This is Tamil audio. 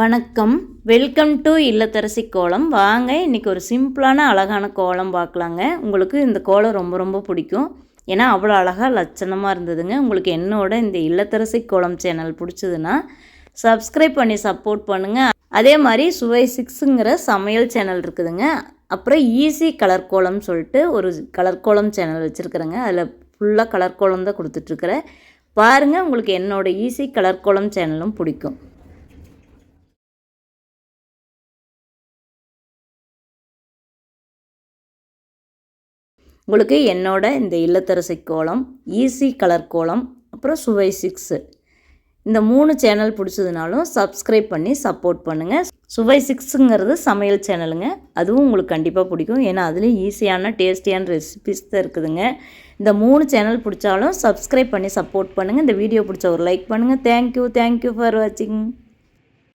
வணக்கம். வெல்கம் டு இல்லத்தரசி கோலம். வாங்க இன்றைக்கி ஒரு சிம்பிளான அழகான கோலம் பார்க்கலாங்க. உங்களுக்கு இந்த கோலம் ரொம்ப ரொம்ப பிடிக்கும். ஏன்னா அவ்வளோ அழகாக லட்சணமாக இருந்ததுங்க. உங்களுக்கு என்னோட இந்த இல்லத்தரசி கோலம் சேனல் பிடிச்சதுன்னா சப்ஸ்கிரைப் பண்ணி சப்போர்ட் பண்ணுங்கள் அதே மாதிரி சுவை சிக்ஸுங்கிற சமையல் சேனல் இருக்குதுங்க. அப்புறம் ஈஸி கலர் கோலம் சொல்லிட்டு ஒரு கலர் கோலம் சேனல் வச்சுருக்குறேங்க. அதில் ஃபுல்லாக கலர் கோலம் தான் கொடுத்துட்ருக்குறேன் பாருங்கள் உங்களுக்கு என்னோடய ஈஸி கலர் கோலம் சேனலும் பிடிக்கும். உங்களுக்கு என்னோட இந்த இல்லத்தரசி கோலம் ஈஸி கலர் கோலம் அப்புறம் சுவை சிக்ஸு இந்த மூணு சேனல் பிடிச்சதுனாலும் சப்ஸ்கிரைப் பண்ணி சப்போர்ட் பண்ணுங்கள் சுவை சிக்ஸுங்கிறது சமையல் சேனலுங்க அதுவும் உங்களுக்கு கண்டிப்பாக பிடிக்கும். ஏன்னா அதுலேயும் ஈஸியான டேஸ்டியான ரெசிபிஸ் தான் இருக்குதுங்க. இந்த மூணு சேனல் பிடிச்சாலும் சப்ஸ்கிரைப் பண்ணி சப்போர்ட் பண்ணுங்கள் இந்த வீடியோ பிடிச்ச ஒரு லைக் பண்ணுங்கள் தேங்க்யூ தேங்க்யூ ஃபார் வாட்சிங்